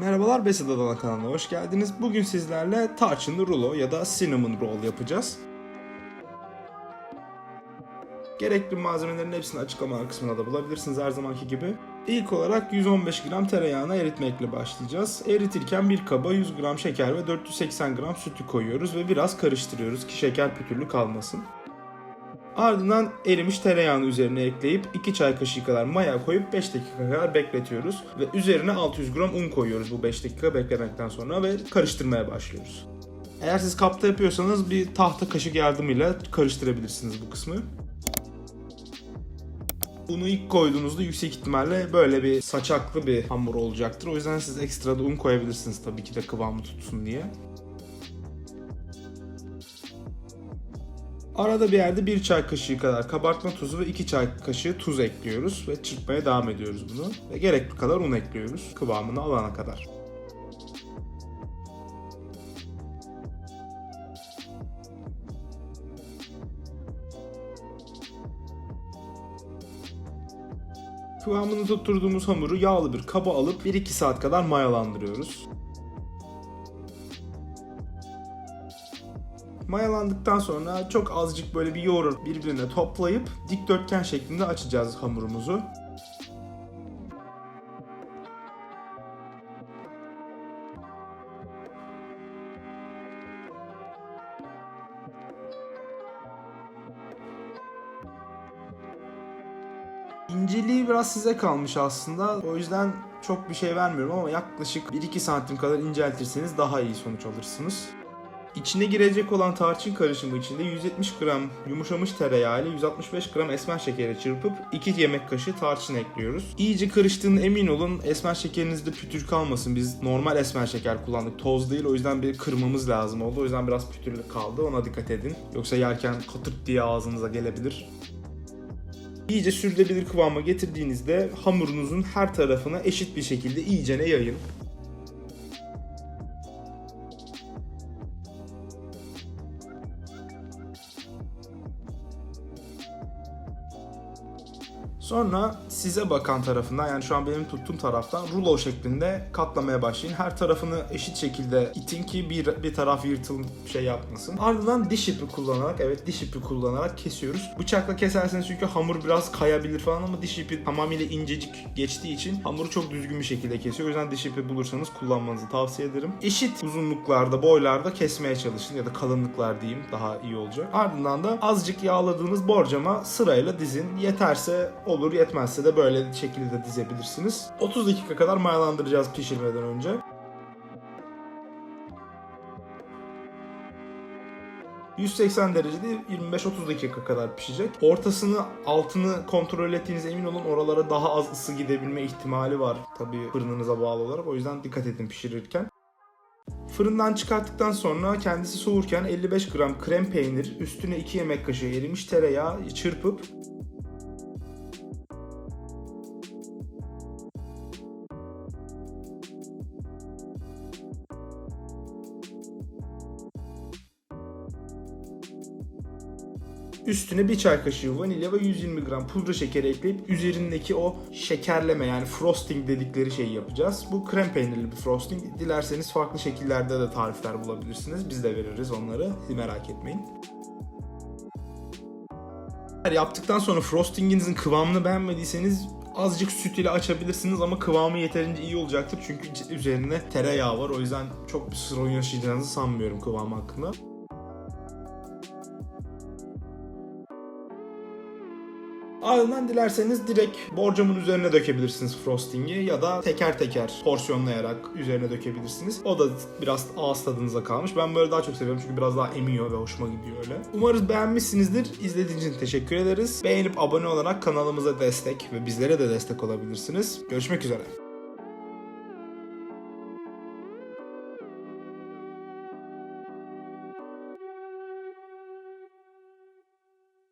Merhabalar Besit Adana kanalına hoş geldiniz. Bugün sizlerle tarçınlı rulo ya da cinnamon roll yapacağız. Gerekli malzemelerin hepsini açıklama kısmına da bulabilirsiniz her zamanki gibi. İlk olarak 115 gram tereyağını eritmekle başlayacağız. Eritirken bir kaba 100 gram şeker ve 480 gram sütü koyuyoruz ve biraz karıştırıyoruz ki şeker pütürlü kalmasın. Ardından erimiş tereyağını üzerine ekleyip 2 çay kaşığı kadar maya koyup 5 dakika kadar bekletiyoruz. Ve üzerine 600 gram un koyuyoruz bu 5 dakika beklemekten sonra ve karıştırmaya başlıyoruz. Eğer siz kapta yapıyorsanız bir tahta kaşık yardımıyla karıştırabilirsiniz bu kısmı. Unu ilk koyduğunuzda yüksek ihtimalle böyle bir saçaklı bir hamur olacaktır. O yüzden siz ekstra da un koyabilirsiniz tabii ki de kıvamı tutsun diye. Arada bir yerde bir çay kaşığı kadar kabartma tozu ve iki çay kaşığı tuz ekliyoruz ve çırpmaya devam ediyoruz bunu. Ve gerekli kadar un ekliyoruz kıvamını alana kadar. Kıvamını tutturduğumuz hamuru yağlı bir kaba alıp 1-2 saat kadar mayalandırıyoruz. Mayalandıktan sonra çok azıcık böyle bir yoğurup birbirine toplayıp dikdörtgen şeklinde açacağız hamurumuzu. İnceliği biraz size kalmış aslında. O yüzden çok bir şey vermiyorum ama yaklaşık 1-2 santim kadar inceltirseniz daha iyi sonuç alırsınız. İçine girecek olan tarçın karışımı içinde 170 gram yumuşamış tereyağı ile 165 gram esmer şekeri çırpıp 2 yemek kaşığı tarçın ekliyoruz. İyice karıştığına emin olun. Esmer şekerinizde pütür kalmasın. Biz normal esmer şeker kullandık. Toz değil. O yüzden bir kırmamız lazım oldu. O yüzden biraz pütürlü kaldı. Ona dikkat edin. Yoksa yerken katırt diye ağzınıza gelebilir. İyice sürülebilir kıvama getirdiğinizde hamurunuzun her tarafına eşit bir şekilde iyicene yayın. Sonra size bakan tarafından yani şu an benim tuttuğum taraftan rulo şeklinde katlamaya başlayın. Her tarafını eşit şekilde itin ki bir, bir taraf yırtıl şey yapmasın. Ardından diş ipi kullanarak evet diş ipi kullanarak kesiyoruz. Bıçakla keserseniz çünkü hamur biraz kayabilir falan ama diş ipi tamamıyla incecik geçtiği için hamuru çok düzgün bir şekilde kesiyor. O yüzden diş ipi bulursanız kullanmanızı tavsiye ederim. Eşit uzunluklarda, boylarda kesmeye çalışın ya da kalınlıklar diyeyim daha iyi olacak. Ardından da azıcık yağladığınız borcama sırayla dizin. Yeterse olur, yetmezse de böyle şekilde dizebilirsiniz. 30 dakika kadar mayalandıracağız pişirmeden önce. ...180 derecede 25-30 dakika kadar pişecek. Ortasını, altını kontrol ettiğinize emin olun. Oralara daha az ısı gidebilme ihtimali var. Tabii fırınınıza bağlı olarak. O yüzden dikkat edin pişirirken. Fırından çıkarttıktan sonra kendisi soğurken 55 gram krem peynir, üstüne 2 yemek kaşığı erimiş tereyağı çırpıp Üstüne bir çay kaşığı vanilya ve 120 gram pudra şekeri ekleyip üzerindeki o şekerleme yani frosting dedikleri şeyi yapacağız. Bu krem peynirli bir frosting. Dilerseniz farklı şekillerde de tarifler bulabilirsiniz. Biz de veririz onları. Merak etmeyin. Yaptıktan sonra frostinginizin kıvamını beğenmediyseniz azıcık süt ile açabilirsiniz ama kıvamı yeterince iyi olacaktır. Çünkü üzerine tereyağı var. O yüzden çok bir sorun yaşayacağınızı sanmıyorum kıvamı hakkında. Ardından dilerseniz direkt borcamın üzerine dökebilirsiniz frostingi ya da teker teker porsiyonlayarak üzerine dökebilirsiniz. O da biraz ağız tadınıza kalmış. Ben böyle daha çok seviyorum çünkü biraz daha emiyor ve hoşuma gidiyor öyle. Umarız beğenmişsinizdir. İzlediğiniz için teşekkür ederiz. Beğenip abone olarak kanalımıza destek ve bizlere de destek olabilirsiniz. Görüşmek üzere.